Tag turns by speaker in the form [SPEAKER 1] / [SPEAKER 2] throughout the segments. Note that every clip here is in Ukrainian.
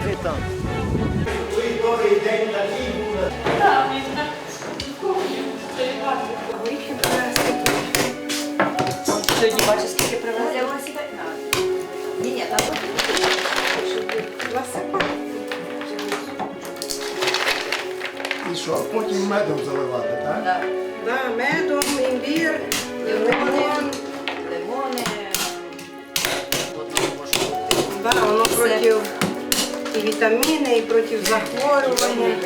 [SPEAKER 1] меди там.
[SPEAKER 2] Сьогодні бачиш, скільки привезли? Ні, ні, там
[SPEAKER 1] І що, а потім медом заливати, так?
[SPEAKER 2] Да.
[SPEAKER 3] Да, медом, імбір, лимон.
[SPEAKER 2] Лимони.
[SPEAKER 3] Да, воно проти і вітаміни, і проти захворювання.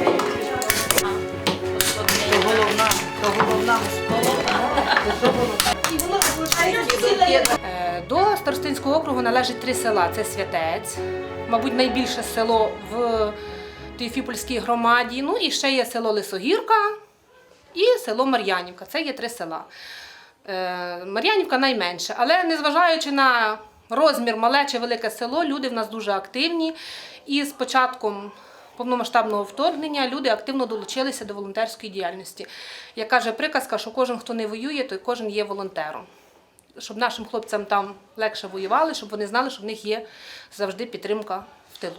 [SPEAKER 2] То головна, то головна
[SPEAKER 4] Е, До Старостинського округу належить три села. Це Святець, мабуть, найбільше село в Теофіпольській громаді. Ну і ще є село Лисогірка і село Мар'янівка. Це є три села. Е, Мар'янівка найменше, але незважаючи на розмір мале чи велике село, люди в нас дуже активні. І з початком повномасштабного вторгнення люди активно долучилися до волонтерської діяльності. Як каже приказка, що кожен, хто не воює, той кожен є волонтером щоб нашим хлопцям там легше воювали, щоб вони знали, що в них є завжди підтримка в тилу.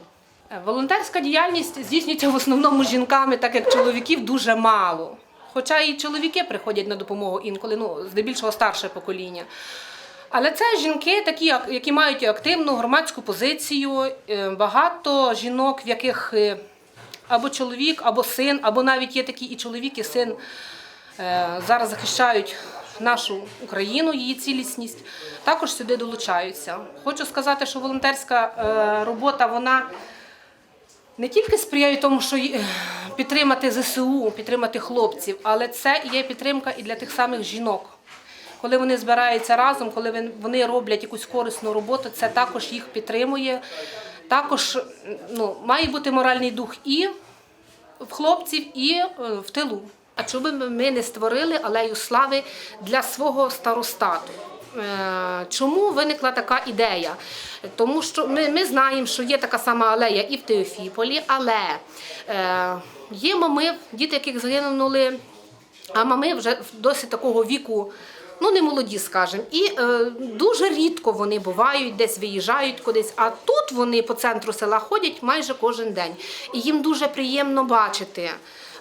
[SPEAKER 4] Е, Волонтерська діяльність здійснюється в основному жінками, так як чоловіків дуже мало. Хоча і чоловіки приходять на допомогу інколи, ну, здебільшого старше покоління. Але це жінки, такі, які мають активну громадську позицію, е, багато жінок, в яких е, або чоловік, або син, або навіть є такі і чоловік, і син е, зараз захищають нашу Україну, її цілісність, також сюди долучаються. Хочу сказати, що волонтерська робота вона не тільки сприяє тому, що підтримати ЗСУ, підтримати хлопців, але це є підтримка і для тих самих жінок. Коли вони збираються разом, коли вони роблять якусь корисну роботу, це також їх підтримує. Також ну, має бути моральний дух і в хлопців, і е, в тилу. А чому ми не створили алею слави для свого старостату? Е, Чому виникла така ідея? Тому що ми, ми знаємо, що є така сама алея і в Теофіполі, але е, є мами, діти, яких загинули, а мами вже досить такого віку. Ну, не молоді, скажімо. І е, дуже рідко вони бувають, десь виїжджають кудись. А тут вони по центру села ходять майже кожен день. І їм дуже приємно бачити,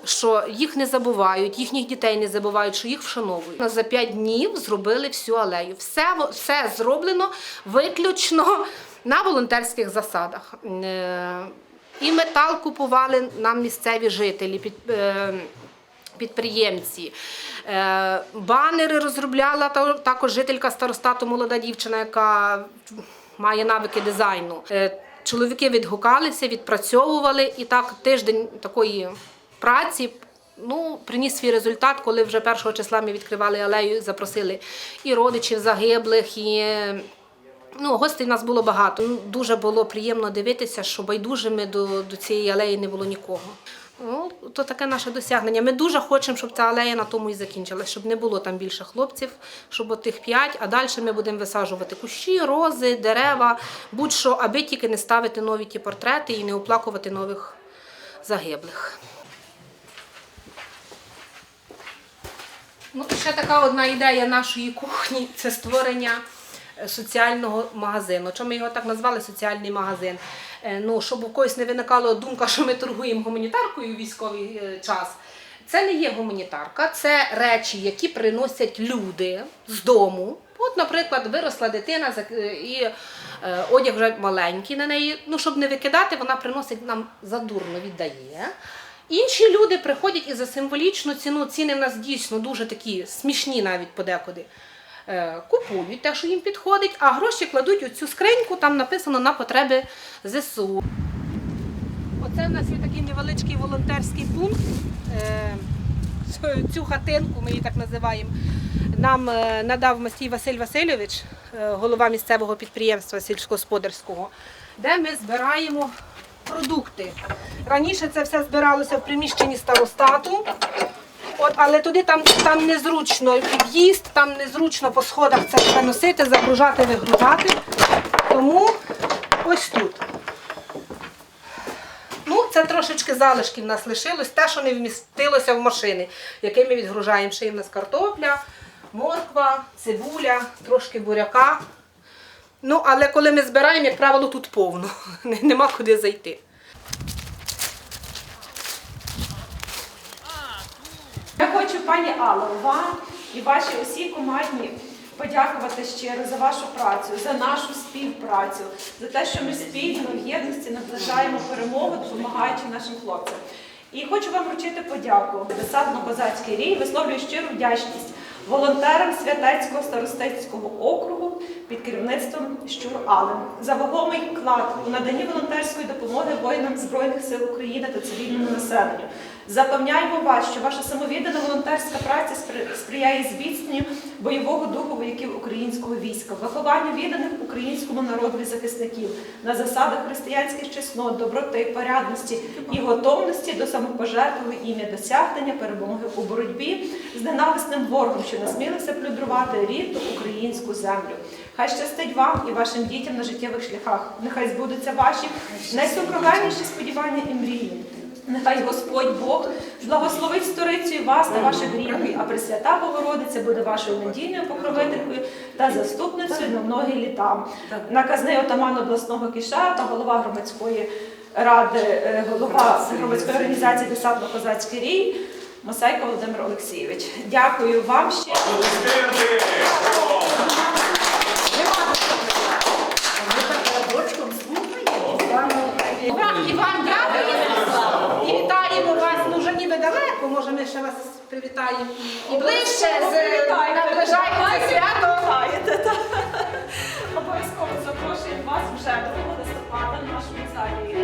[SPEAKER 4] що їх не забувають, їхніх дітей не забувають, що їх вшановують. За п'ять днів зробили всю алею. Все, все зроблено виключно на волонтерських засадах. Е, і метал купували нам місцеві жителі. Під, е, підприємці. Е, Банери розробляла також жителька старостату, молода дівчина, яка має навики дизайну. Е, Чоловіки відгукалися, відпрацьовували, і так тиждень такої праці ну, приніс свій результат, коли вже першого числа ми відкривали алею, запросили і родичів загиблих, і Ну, гостей в нас було багато. Дуже було приємно дивитися, що байдужими до, до цієї алеї не було нікого. Ну, то таке наше досягнення. Ми дуже хочемо, щоб ця алея на тому і закінчилась, щоб не було там більше хлопців, щоб от тих п'ять, а далі ми будемо висаджувати кущі, рози, дерева, будь-що, аби тільки не ставити нові ті портрети і не оплакувати нових загиблих. Ну, ще така одна ідея нашої кухні це створення е, соціального магазину. Чому ми його так назвали соціальний магазин? Е, Ну, щоб у когось не виникала думка, що ми торгуємо гуманітаркою у військовий е, час. Це не є гуманітарка, це речі, які приносять люди з дому. От, наприклад, виросла дитина е, і одяг вже маленький на неї. Ну, щоб не викидати, вона приносить нам задурно віддає. Інші люди приходять і за символічну ціну, ціни в нас дійсно дуже такі смішні навіть подекуди. Е, Купують те, що їм підходить, а гроші кладуть у цю скриньку, там написано на потреби ЗСУ. Оце в нас є такий невеличкий волонтерський пункт. Е, цю- хатинку, ми її так називаємо, нам е, надав Мастій Василь Васильович, голова місцевого підприємства сільськогосподарського, де ми збираємо продукти. Раніше це все збиралося в приміщенні старостату. Але туди там, там незручно під'їзд, там незручно по сходах це все носити, загружати, вигружати. Тому ось тут. Ну, це трошечки залишки в нас лишилось, те, що не вмістилося в машини, які ми відгружаємо. Ще є в нас картопля, морква, цибуля, трошки буряка. Ну, але коли ми збираємо, як правило, тут повно. Нема куди зайти.
[SPEAKER 5] Я хочу, пані Алло, вам і вашій усій команді подякувати щиро за вашу працю, за нашу співпрацю, за те, що ми спільно в єдності наближаємо перемогу, допомагаючи нашим хлопцям. І хочу вам вручити подяку Десантно-Козацький рій, висловлюю щиру вдячність волонтерам Святецького старостинського округу під керівництвом Щур Ален за вагомий вклад у наданні волонтерської допомоги воїнам Збройних сил України та цивільному населенню. Запевняємо вас, що ваша самовіддана волонтерська праця спри- сприяє зміцненню бойового духу вояків українського війська, вихованню відданих українському народу захисників на засадах християнських чеснот, доброти, порядності і готовності до самопожертви ім'я досягнення перемоги у боротьбі з ненависним ворогом, що насмілився плюдрувати рідну українську землю. Хай щастить вам і вашим дітям на життєвих шляхах. Нехай збудуться ваші найсокровенніші сподівання і мрії. Нехай Господь Бог благословить сторицю і вас та ваших рідних, а Пресвята Богородиця буде вашою надійною покровителькою та заступницею на многі літа. Наказний отаман обласного кіша та голова громадської ради, е, голова громадської організації Десантно-Козацький рій Масайко Володимир Олексійович. Дякую вам ще.
[SPEAKER 4] І вам, і вам дякуємо. І вітаємо вас. Ну, вже ніби далеко, може ми ще вас привітаємо і ближче. з- Наближається свято.
[SPEAKER 5] Обов'язково запрошуємо вас вже 2 листопада в нашому залі.